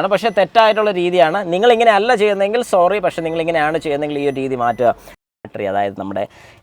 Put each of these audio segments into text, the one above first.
ആണ് പക്ഷേ തെറ്റായിട്ടുള്ള രീതിയാണ്. നിങ്ങൾ ഇങ്ങനെ അല്ല ചെയ്യുന്നതെങ്കിൽ സോറി പക്ഷേ നിങ്ങൾ ഇങ്ങനെയാണ് ചെയ്യുന്നതെങ്കിൽ ഈ ഒരു രീതി മാറ്റുക. ബാറ്ററി അതായത് നമ്മുടെ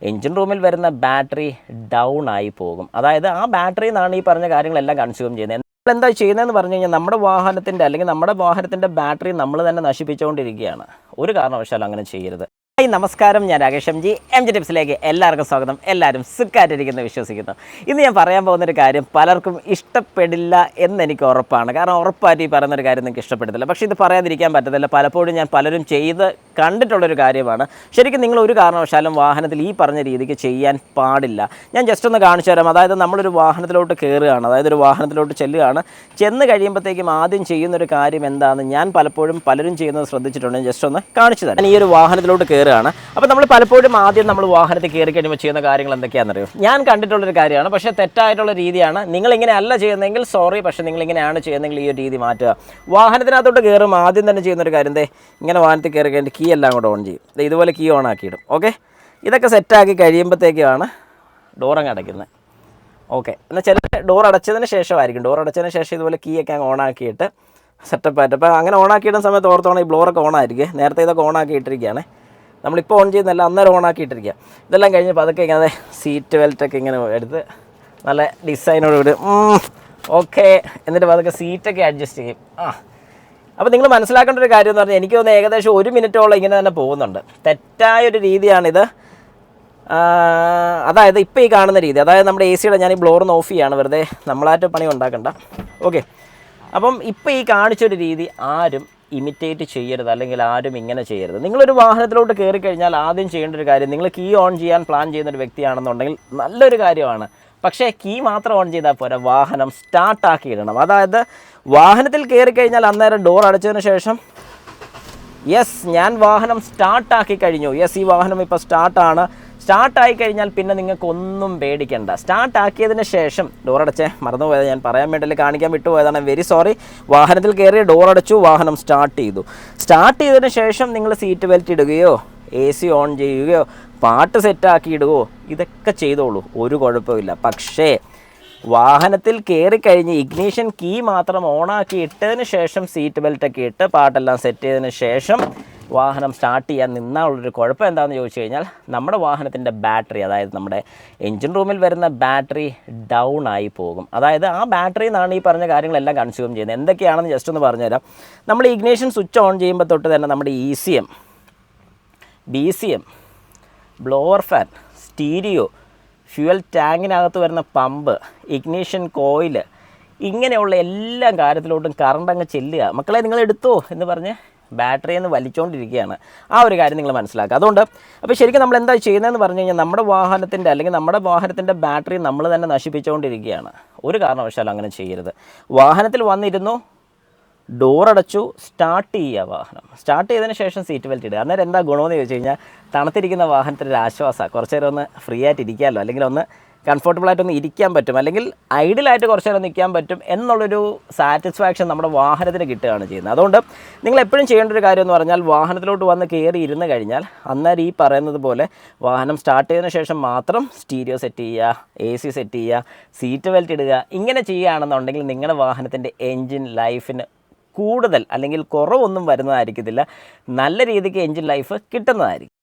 എഞ്ചിൻ റൂമിൽ വരുന്ന ബാറ്ററി ഡൗൺ ആയി പോകും. അതായത് ആ ബാറ്ററിയിൽ നിന്നാണ് ഈ പറഞ്ഞ കാര്യങ്ങളെല്ലാം കൺസ്യൂം ചെയ്യുന്നത്. നമ്മൾ എന്താ ചെയ്യുന്നതെന്ന് പറഞ്ഞു കഴിഞ്ഞാൽ നമ്മുടെ വാഹനത്തിന്റെ അല്ലെങ്കിൽ നമ്മുടെ വാഹനത്തിന്റെ ബാറ്ററി നമ്മൾ തന്നെ നശിപ്പിച്ചുകൊണ്ടിരിക്കുകയാണ്. ഒരു കാരണവശാലും അങ്ങനെ ചെയ്യരുത്. ഹായ് നമസ്കാരം. ഞാൻ Rakesh M G. M G ടിപ്സിലേക്ക് എല്ലാവർക്കും സ്വാഗതം. എല്ലാവരും സുഖമായിട്ടിരിക്കുന്നു വിശ്വസിക്കുന്നു. ഇന്ന് ഞാൻ പറയാൻ പോകുന്നൊരു കാര്യം പലർക്കും ഇഷ്ടപ്പെടില്ല എന്നെനിക്ക് ഉറപ്പാണ്. കാരണം ഉറപ്പായിട്ട് ഈ പറയുന്നൊരു കാര്യം നിങ്ങൾക്ക് ഇഷ്ടപ്പെടത്തില്ല. പക്ഷേ ഇത് പറയാതിരിക്കാൻ പറ്റത്തില്ല. പലപ്പോഴും ഞാൻ പലരും ചെയ്ത് കണ്ടിട്ടുള്ളൊരു കാര്യമാണ്. ശരിക്കും നിങ്ങൾ ഒരു കാരണവശാലും വാഹനത്തിൽ ഈ പറഞ്ഞ രീതിക്ക് ചെയ്യാൻ പാടില്ല. ഞാൻ ജസ്റ്റ് ഒന്ന് കാണിച്ചു തരാം. അതായത് നമ്മളൊരു വാഹനത്തിലോട്ട് കയറുകയാണ് അതായത് ഒരു വാഹനത്തിലോട്ട് ചെല്ലുകയാണ്. ചെന്ന് കഴിയുമ്പോഴത്തേക്കും ആദ്യം ചെയ്യുന്നൊരു കാര്യം എന്താണെന്ന് ഞാൻ പലപ്പോഴും പലരും ചെയ്യുന്നത് ശ്രദ്ധിച്ചിട്ടുണ്ട്. ജസ്റ്റ് ഒന്ന് കാണിച്ചു തരാം. ഈ ഒരു വാഹനത്തിലോട്ട് കയറുകയാണ് അപ്പോൾ നമ്മൾ പലപ്പോഴും ആദ്യം നമ്മൾ വാഹനത്തിൽ കയറി കഴിയുമ്പോൾ ചെയ്യുന്ന കാര്യങ്ങൾ എന്തൊക്കെയാണെന്നറിയോ? ഞാൻ കണ്ടിട്ടുള്ളൊരു കാര്യമാണ്. പക്ഷേ തെറ്റായിട്ടുള്ള രീതിയാണ്. നിങ്ങൾ ഇങ്ങനെ അല്ല ചെയ്യുന്നതെങ്കിൽ സോറി പക്ഷേ നിങ്ങൾ ഇങ്ങനെയാണ് ചെയ്യുന്നതെങ്കിൽ ഈ ഒരു രീതി മാറ്റുക. വാഹനത്തിനകത്തോട്ട് കയറും ആദ്യം തന്നെ ചെയ്യുന്നൊരു കാര്യം ദേ ഇങ്ങനെ വാഹനത്തിൽ കയറി കഴിഞ്ഞിട്ട് കീ എല്ലാം കൂടെ ഓൺ ചെയ്യും. ഇതുപോലെ കീ ഓൺ ആക്കിയിടും. ഓക്കെ ഇതൊക്കെ സെറ്റാക്കി കഴിയുമ്പോഴത്തേക്കാണ് ഡോറങ്ങ് അടയ്ക്കുന്നത്. ഓക്കെ എന്നാൽ ചില ഡോർ അടച്ചതിന് ശേഷമായിരിക്കും. ഡോർ അടച്ചതിന് ശേഷം ഇതുപോലെ കീ ഒക്കെ അങ്ങ് ഓൺ ആക്കിയിട്ട് സെറ്റപ്പ് ആയിട്ട്. അപ്പോൾ അങ്ങനെ ഓൺ ആക്കിയിടുന്ന സമയത്ത് ഓർത്തോണം ഈ ബ്ലോറൊക്കെ ഓൺ ആയിരിക്കും. നേരത്തെ ഇതൊക്കെ ഓൺ ആക്കി ഇട്ടിരിക്കുകയാണ്. നമ്മളിപ്പോൾ ഓൺ ചെയ്യുന്നല്ല അന്നേരം ഓൺ ആക്കിയിട്ടിരിക്കുക ഇതെല്ലാം കഴിഞ്ഞ് അതൊക്കെ ഇങ്ങനെ സീറ്റ് ബെൽറ്റൊക്കെ ഇങ്ങനെ എടുത്ത് നല്ല ഡിസൈനോട് കൂടി ഓക്കെ എന്നിട്ട് അതൊക്കെ സീറ്റൊക്കെ അഡ്ജസ്റ്റ് ചെയ്യും. ആ. അപ്പോൾ നിങ്ങൾ മനസ്സിലാക്കേണ്ട ഒരു കാര്യം എന്ന് പറഞ്ഞാൽ എനിക്ക് തോന്നുന്നു ഏകദേശം ഒരു മിനിറ്റോളം ഇങ്ങനെ തന്നെ പോകുന്നുണ്ട്. തെറ്റായൊരു രീതിയാണിത്. അതായത് ഇപ്പോൾ ഈ കാണുന്ന രീതി അതായത് നമ്മുടെ എ സിയുടെ ഞാൻ ഈ ബ്ലോറിന്ന് ഓഫ് ചെയ്യാണ് വെറുതെ നമ്മളായിട്ട് പണി ഉണ്ടാക്കണ്ട. ഓക്കെ അപ്പം ഇപ്പോൾ ഈ കാണിച്ചൊരു രീതി ആരും ഇമിറ്റേറ്റ് ചെയ്യരുത് അല്ലെങ്കിൽ ആരും ഇങ്ങനെ ചെയ്യരുത്. നിങ്ങളൊരു വാഹനത്തിലോട്ട് കയറി കഴിഞ്ഞാൽ ആദ്യം ചെയ്യേണ്ട ഒരു കാര്യം നിങ്ങൾ കീ ഓൺ ചെയ്യാൻ പ്ലാൻ ചെയ്യുന്ന ഒരു വ്യക്തിയാണെന്നുണ്ടെങ്കിൽ നല്ലൊരു കാര്യമാണ്. പക്ഷേ കീ മാത്രം ഓൺ ചെയ്താൽ പോരാ വാഹനം സ്റ്റാർട്ടാക്കി ഇടണം. അതായത് വാഹനത്തിൽ കയറി കഴിഞ്ഞാൽ അന്നേരം ഡോർ അടച്ചതിന് ശേഷം യെസ് ഞാൻ വാഹനം സ്റ്റാർട്ടാക്കി കഴിഞ്ഞു. യെസ് ഈ വാഹനം ഇപ്പോൾ സ്റ്റാർട്ടാണ് സ്റ്റാർട്ടായി കഴിഞ്ഞാൽ പിന്നെ നിങ്ങൾക്ക് ഒന്നും പേടിക്കണ്ട. സ്റ്റാർട്ടാക്കിയതിന് ശേഷം ഡോർ അടച്ചേ മറന്നുപോയത് ഞാൻ. പറയാൻ വേണ്ടി കാണിക്കാൻ വിട്ടുപോയതാണ്. വെരി സോറി വാഹനത്തിൽ കയറി ഡോർ അടച്ചു വാഹനം സ്റ്റാർട്ട് ചെയ്തു. സ്റ്റാർട്ട് ചെയ്തതിന് ശേഷം നിങ്ങൾ സീറ്റ് ബെൽറ്റ് ഇടുകയോ എ സി ഓൺ ചെയ്യുകയോ പാട്ട് സെറ്റാക്കി ഇടുകയോ ഇതൊക്കെ ചെയ്തോളൂ. ഒരു കുഴപ്പമില്ല പക്ഷേ വാഹനത്തിൽ കയറി കഴിഞ്ഞ് ഇഗ്നീഷൻ കീ മാത്രം ഓണാക്കി ഇട്ടതിന് ശേഷം സീറ്റ് ബെൽറ്റൊക്കെ ഇട്ട് പാട്ടെല്ലാം സെറ്റ് ചെയ്തതിന് ശേഷം വാഹനം സ്റ്റാർട്ട് ചെയ്യാൻ നിന്നാലുള്ളൊരു കുഴപ്പം എന്താണെന്ന് ചോദിച്ചു കഴിഞ്ഞാൽ നമ്മുടെ വാഹനത്തിന്റെ ബാറ്ററി അതായത് നമ്മുടെ എഞ്ചിൻ റൂമിൽ വരുന്ന ബാറ്ററി ഡൗൺ ആയി പോകും. അതായത് ആ ബാറ്ററിയിൽ നിന്നാണ് ഈ പറഞ്ഞ കാര്യങ്ങളെല്ലാം കൺസ്യൂം ചെയ്യുന്നത്. എന്തൊക്കെയാണെന്ന് ജസ്റ്റ് ഒന്ന് പറഞ്ഞുതരാം. നമ്മൾ ഇഗ്നേഷൻ സ്വിച്ച് ഓൺ ചെയ്യുമ്പോൾ തൊട്ട് തന്നെ നമ്മുടെ E C M B C M blower fan stereo fuel ടാങ്കിനകത്ത് വരുന്ന പമ്പ് ഇഗ്നീഷൻ കോയിൽ ഇങ്ങനെയുള്ള എല്ലാ കാര്യത്തിലോട്ടും കറണ്ട് അങ്ങ് ചെല്ലുക. മക്കളെ നിങ്ങൾ എടുത്തോ എന്ന് പറഞ്ഞ് ബാറ്ററിയിൽ നിന്ന് വലിച്ചുകൊണ്ടിരിക്കുകയാണ് ആ ഒരു കാര്യം നിങ്ങൾ മനസ്സിലാക്കുക. അതുകൊണ്ട് അപ്പോൾ ശരിക്കും നമ്മൾ എന്താ ചെയ്യുന്നതെന്ന് പറഞ്ഞു കഴിഞ്ഞാൽ നമ്മുടെ വാഹനത്തിന്റെ അല്ലെങ്കിൽ നമ്മുടെ വാഹനത്തിന്റെ ബാറ്ററി നമ്മൾ തന്നെ നശിപ്പിച്ചുകൊണ്ടിരിക്കുകയാണ് ഒരു കാരണവശാലും അങ്ങനെ ചെയ്യരുത്. വാഹനത്തിൽ വന്നിരുന്നു ഡോർ അടച്ചു സ്റ്റാർട്ട് ചെയ്യുക വാഹനം. സ്റ്റാർട്ട് ചെയ്തതിന് ശേഷം സീറ്റ് ബെൽറ്റ് ഇടുക. അന്നേരം എന്താ ഗുണമെന്ന് ചോദിച്ചു കഴിഞ്ഞാൽ തണുത്തിരിക്കുന്ന വാഹനത്തിൽ ഒരു ആശ്വാസമാണ്. കുറച്ചു നേരം ഒന്ന് ഫ്രീ ആയിട്ട് ഇരിക്കാമല്ലോ. അല്ലെങ്കിൽ ഒന്ന് കംഫർട്ടബിൾ ആയിട്ടൊന്ന് ഇരിക്കാൻ പറ്റും അല്ലെങ്കിൽ ഐഡിയലായിട്ട് കുറച്ച് നേരം നിൽക്കാൻ പറ്റും എന്നുള്ളൊരു സാറ്റിസ്ഫാക്ഷൻ നമ്മുടെ വാഹനത്തിന് കിട്ടുകയാണ് ചെയ്യുന്നത്. അതുകൊണ്ട് നിങ്ങൾ എപ്പോഴും ചെയ്യേണ്ട ഒരു കാര്യം എന്ന് പറഞ്ഞാൽ വാഹനത്തിലോട്ട് വന്ന് കയറി ഇരുന്ന് കഴിഞ്ഞാൽ അന്നേരം ഈ പറയുന്നത് പോലെ വാഹനം സ്റ്റാർട്ട് ചെയ്തതിന് ശേഷം മാത്രം സ്റ്റീരിയോ സെറ്റ് ചെയ്യുക എ സി സെറ്റ് ചെയ്യുക സീറ്റ് ബെൽറ്റ് ഇടുക ഇങ്ങനെ ചെയ്യുകയാണെന്നുണ്ടെങ്കിൽ നിങ്ങളുടെ വാഹനത്തിന്റെ എൻജിൻ ലൈഫിന് കൂടുതൽ അല്ലെങ്കിൽ കുറവൊന്നും വരുന്നതായിരിക്കത്തില്ല. നല്ല രീതിക്ക് എൻജിൻ ലൈഫ് കിട്ടുന്നതായിരിക്കും.